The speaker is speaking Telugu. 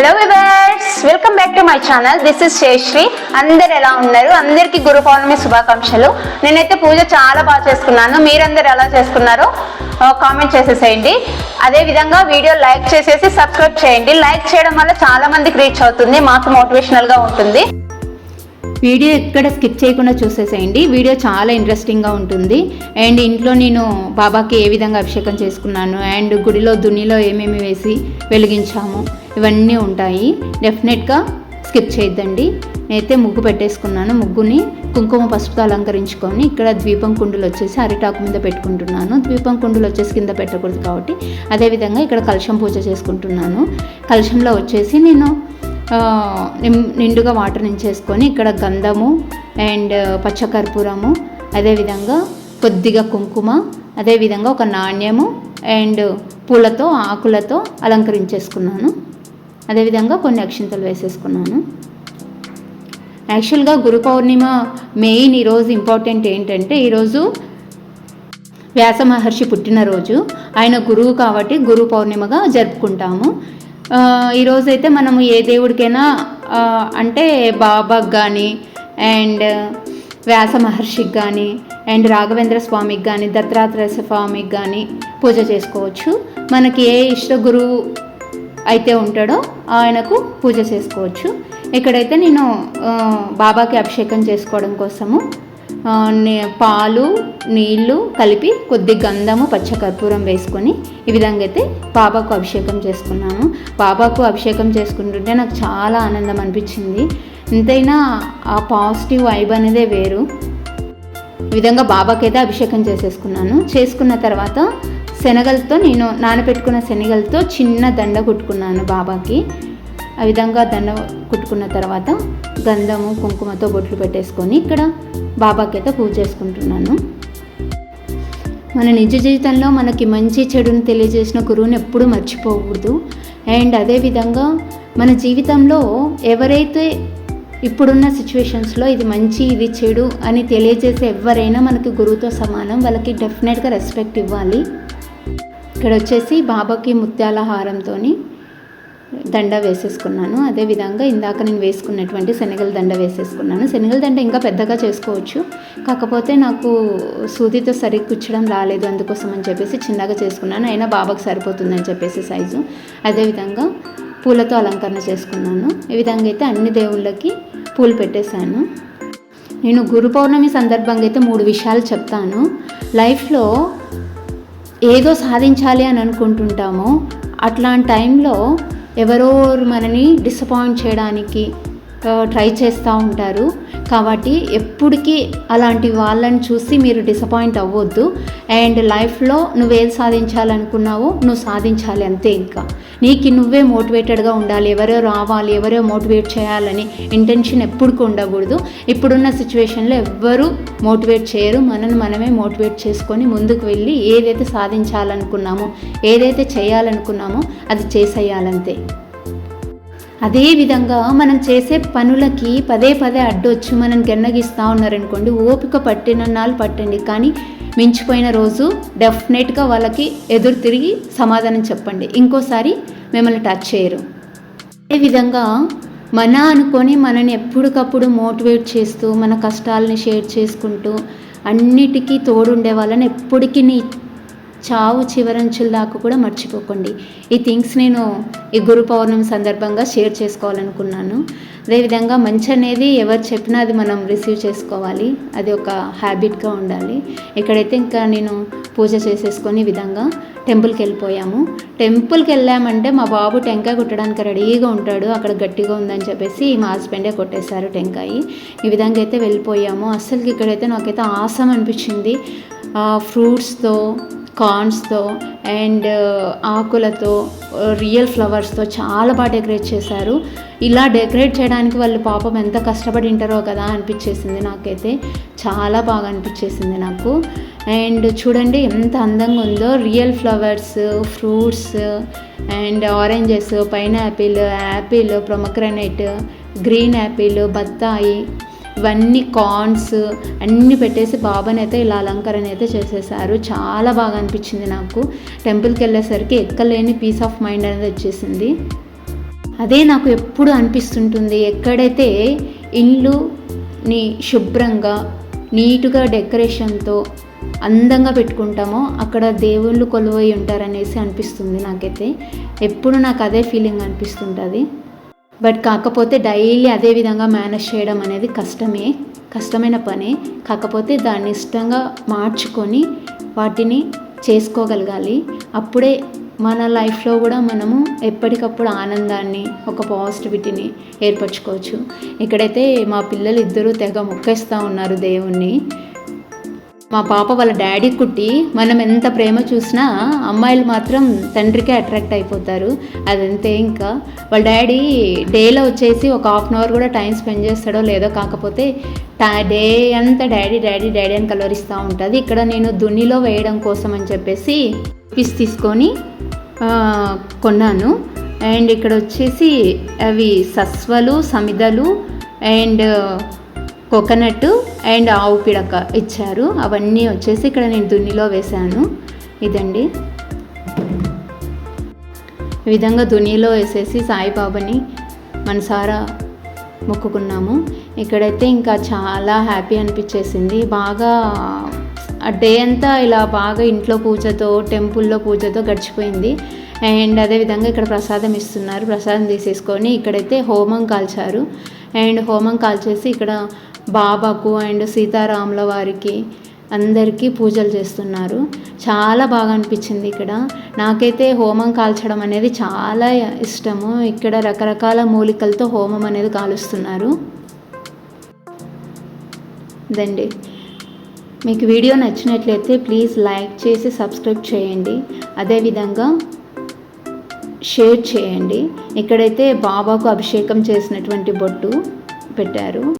Hello viewers welcome back to my channel this is శేశ్రీ అందరు ఎలా ఉన్నారు? అందరికీ గురు పౌర్ణమి శుభాకాంక్షలు. నేనైతే పూజ చాలా బాగా చేసుకున్నాను. మీరందరు ఎలా చేసుకున్నారో కామెంట్ చేసేసేయండి. అదే విధంగా వీడియో లైక్ చేసేసి సబ్స్క్రైబ్ చేయండి. లైక్ చేయడం వల్ల చాలా మందికి రీచ్ అవుతుంది. మాకు మోటివేషనల్గా ఉంటుంది. వీడియో ఎక్కడ స్కిప్ చేయకుండా చూసేసేయండి. వీడియో చాలా ఇంట్రెస్టింగ్గా ఉంటుంది. అండ్ ఇంట్లో నేను బాబాకి ఏ విధంగా అభిషేకం చేసుకున్నాను అండ్ గుడిలో దున్నిలో ఏమేమి వేసి వెలిగించాము ఇవన్నీ ఉంటాయి. డెఫినెట్గా స్కిప్ చేయొద్దండి. నేనైతే ముగ్గు పెట్టేసుకున్నాను. ముగ్గుని కుంకుమ పసుపుతో అలంకరించుకొని ఇక్కడ ద్వీపం కుండులు వచ్చేసి అరిటాకు మీద పెట్టుకుంటున్నాను. ద్వీపం కుండులు వచ్చేసి కింద పెట్టకూడదు కాబట్టి అదేవిధంగా ఇక్కడ కలశం పూజ చేసుకుంటున్నాను. కలశంలో వచ్చేసి నేను నిండుగా వాటర్ నించేసుకొని ఇక్కడ గంధము అండ్ పచ్చకర్పూరము అదేవిధంగా కొద్దిగా కుంకుమ అదేవిధంగా ఒక నాణ్యము అండ్ పూలతో ఆకులతో అలంకరించేసుకున్నాను. అదేవిధంగా కొన్ని అక్షింతలు వేసేసుకున్నాను. యాక్చువల్గా గురు పౌర్ణిమ మెయిన్ ఈరోజు ఇంపార్టెంట్ ఏంటంటే ఈరోజు వ్యాస మహర్షి పుట్టినరోజు. ఆయన గురువు కాబట్టి గురు పౌర్ణిమగా జరుపుకుంటాము. ఈరోజైతే మనము ఏ దేవుడికైనా అంటే బాబాకి కానీ అండ్ వ్యాస మహర్షికి కానీ అండ్ రాఘవేంద్ర స్వామికి కానీ దత్తాత్రేయ స్వామికి కానీ పూజ చేసుకోవచ్చు. మనకి ఏ ఇష్ట గురువు అయితే ఉంటాడో ఆయనకు పూజ చేసుకోవచ్చు. ఇక్కడైతే నేను బాబాకి అభిషేకం చేసుకోవడం కోసము పాలు నీళ్ళు కలిపి కొద్ది గంధము పచ్చకర్పూరం వేసుకొని ఈ విధంగా అయితే బాబాకు అభిషేకం చేసుకున్నాను. బాబాకు అభిషేకం చేసుకుంటుంటే నాకు చాలా ఆనందం అనిపించింది. ఎంతైనా ఆ పాజిటివ్ వైబ్ అనేదే వేరు. ఈ విధంగా బాబాకైతే అభిషేకం చేసేసుకున్నాను. చేసుకున్న తర్వాత శనగలతో నేను నానబెట్టుకున్న శనగలతో చిన్న దండ కుట్టుకున్నాను బాబాకి. ఆ విధంగా దండ కుట్టుకున్న తర్వాత గంధము కుంకుమతో బొట్లు పెట్టేసుకొని ఇక్కడ బాబాకి అయితే పూజ చేసుకుంటున్నాను. మన నిజ జీవితంలో మనకి మంచి చెడుని తెలియజేసిన గురువుని ఎప్పుడూ మర్చిపోకూడదు. అండ్ అదేవిధంగా మన జీవితంలో ఎవరైతే ఇప్పుడున్న సిచ్యువేషన్స్లో ఇది మంచి ఇది చెడు అని తెలియజేసే ఎవరైనా మనకి గురువుతో సమానం వాళ్ళకి డెఫినెట్గా రెస్పెక్ట్ ఇవ్వాలి. ఇక్కడ వచ్చేసి బాబాకి ముత్యాల హారంతో దండ వేసేసుకున్నాను. అదేవిధంగా ఇందాక నేను వేసుకున్నటువంటి శనగల దండ వేసేసుకున్నాను. శనగల దండ ఇంకా పెద్దగా చేసుకోవచ్చు. కాకపోతే నాకు సూదితో సరిగ్గా కుచ్చడం రాలేదు అందుకోసం అని చెప్పేసి చిన్నగా చేసుకున్నాను. అయినా బాబాకు సరిపోతుందని చెప్పేసి సైజు. అదేవిధంగా పూలతో అలంకరణ చేసుకున్నాను. ఈ విధంగా అయితే అన్ని దేవుళ్ళకి పూలు పెట్టేశాను. నేను గురు పౌర్ణమి సందర్భంగా అయితే మూడు విషయాలు చెప్తాను. లైఫ్లో ఏదో సాధించాలి అని అనుకుంటుంటామో అట్లాంటి టైంలో ఎవరో మనని డిసప్పాయింట్ చేయడానికి ట్రై చేస్తూ ఉంటారు. కాబట్టి ఎప్పటికీ అలాంటి వాళ్ళని చూసి మీరు డిసప్పాయింట్ అవ్వద్దు. అండ్ లైఫ్లో నువ్వేం సాధించాలనుకున్నావో నువ్వు సాధించాలి అంతే ఇంకా. నీకు నువ్వే మోటివేటెడ్గా ఉండాలి. ఎవరో రావాలి ఎవరో మోటివేట్ చేయాలని ఇంటెన్షన్ ఎప్పటికీ ఉండకూడదు. ఇప్పుడున్న సిచ్యువేషన్లో ఎవ్వరూ మోటివేట్ చేయరు. మనల్ని మనమే మోటివేట్ చేసుకొని ముందుకు వెళ్ళి ఏదైతే సాధించాలనుకున్నామో ఏదైతే చేయాలనుకున్నామో అది చేసేయాలంతే. అదేవిధంగా మనం చేసే పనులకి పదే పదే అడ్డొచ్చు మనం గెన్నగిస్తూ ఉన్నారనుకోండి ఓపిక పట్టిన నాళ్ళు పట్టండి. కానీ మించిపోయిన రోజు డెఫినెట్గా వాళ్ళకి ఎదురు తిరిగి సమాధానం చెప్పండి. ఇంకోసారి మిమ్మల్ని టచ్ చేయరు. అదేవిధంగా మన అనుకొని మనని ఎప్పటికప్పుడు మోటివేట్ చేస్తూ మన కష్టాలని షేర్ చేసుకుంటూ అన్నిటికీ తోడుండే వాళ్ళని ఎప్పటికీ నీ చావు చివరంచుల దాకా కూడా మర్చిపోకండి. ఈ థింగ్స్ నేను ఈ గురు పౌర్ణమి సందర్భంగా షేర్ చేసుకోవాలనుకున్నాను. అదేవిధంగా మంచి అనేది ఎవరు చెప్పినా అది మనం రిసీవ్ చేసుకోవాలి. అది ఒక హ్యాబిట్గా ఉండాలి. ఇక్కడైతే ఇంకా నేను పూజ చేసేసుకొని విధంగా టెంపుల్కి వెళ్ళిపోయాము. టెంపుల్కి వెళ్ళామంటే మా బాబు టెంకాయ కొట్టడానికి రెడీగా ఉంటాడు. అక్కడ గట్టిగా ఉందని చెప్పేసి మా హస్బెండే కొట్టేశారు టెంకాయ. ఈ విధంగా అయితే వెళ్ళిపోయాము. అస్సలు ఇక్కడైతే నాకైతే ఆసం అనిపించింది ఫ్రూట్స్తో కార్న్స్తో అండ్ ఆకులతో రియల్ ఫ్లవర్స్తో చాలా బాగా డెకరేట్ చేశారు. ఇలా డెకరేట్ చేయడానికి వాళ్ళు పాపం ఎంత కష్టపడి ఉంటారో కదా అనిపించేసింది నాకైతే. చాలా బాగా అనిపించేసింది నాకు. అండ్ చూడండి ఎంత అందంగా ఉందో. Real flowers fruits and oranges pineapple apple pomegranate green apple బత్తాయి ఇవన్నీ కార్న్స్ అన్నీ పెట్టేసి బాబాని అయితే ఇలా అలంకరణ అయితే చేసేసారు. చాలా బాగా అనిపించింది నాకు. టెంపుల్కి వెళ్ళేసరికి ఎక్కలేని పీస్ ఆఫ్ మైండ్ అనేది వచ్చేసింది. అదే నాకు ఎప్పుడు అనిపిస్తుంటుంది ఎక్కడైతే ఇల్లుని శుభ్రంగా నీటుగా డెకరేషన్తో అందంగా పెట్టుకుంటామో అక్కడ దేవుళ్ళు కొలువై ఉంటారనేసి అనిపిస్తుంది నాకైతే. ఎప్పుడు నాకు అదే ఫీలింగ్ అనిపిస్తుంటుంది. బట్ కాకపోతే డైలీ అదే విధంగా మేనేజ్ చేయడం అనేది కష్టమే కష్టమైన పనే. కాకపోతే దాన్ని ఇష్టంగా మార్చుకొని వాటిని చేసుకోగలగాలి. అప్పుడే మన లైఫ్లో కూడా మనము ఎప్పటికప్పుడు ఆనందాన్ని ఒక పాజిటివిటీని ఏర్పరచుకోవచ్చు. ఇక్కడైతే మా పిల్లలు ఇద్దరూ తెగ మొక్కేస్తూ ఉన్నారు దేవుణ్ణి. మా పాప వాళ్ళ డాడీ కుట్టి మనం ఎంత ప్రేమ చూసినా అమ్మాయిలు మాత్రం తండ్రికే అట్రాక్ట్ అయిపోతారు. అదంతే ఇంకా. వాళ్ళ డాడీ డేలో వచ్చేసి ఒక హాఫ్ అన్ అవర్ కూడా టైం స్పెండ్ చేస్తాడో లేదో కాకపోతే డే అంతా డాడీ డాడీ డాడీ అని కలవరిస్తూ ఉంటుంది. ఇక్కడ నేను దున్నిలో వేయడం కోసం అని చెప్పేసి పీస్ తీసుకొని కొన్నాను. అండ్ ఇక్కడ వచ్చేసి అవి సస్వలు సమిదలు అండ్ కోకోనట్ అండ్ ఆవు పిడక ఇచ్చారు. అవన్నీ వచ్చేసి ఇక్కడ నేను దున్నిలో వేశాను. ఇదండి. ఈ విధంగా దునిలో వేసేసి సాయిబాబాని మనసారా మొక్కుకున్నాము. ఇక్కడైతే ఇంకా చాలా హ్యాపీ అనిపించేసింది. బాగా ఆ డే అంతా ఇలా బాగా ఇంట్లో పూజతో టెంపుల్లో పూజతో గడిచిపోయింది. అండ్ అదేవిధంగా ఇక్కడ ప్రసాదం ఇస్తున్నారు. ప్రసాదం తీసేసుకొని ఇక్కడైతే హోమం కాల్చారు. అండ్ హోమం కాల్చేసి ఇక్కడ బాబాకు అండ్ సీతారాముల వారికి అందరికీ పూజలు చేస్తున్నారు. చాలా బాగా అనిపించింది ఇక్కడ. నాకైతే హోమం కాల్చడం అనేది చాలా ఇష్టము. ఇక్కడ రకరకాల మూలికలతో హోమం అనేది కాలుస్తున్నారు. దండి మీకు వీడియో నచ్చినట్లయితే ప్లీజ్ లైక్ చేసి సబ్స్క్రైబ్ చేయండి. అదేవిధంగా షేర్ చేయండి. ఇక్కడైతే బాబాకు అభిషేకం చేసినటువంటి బొట్టు పెట్టారు.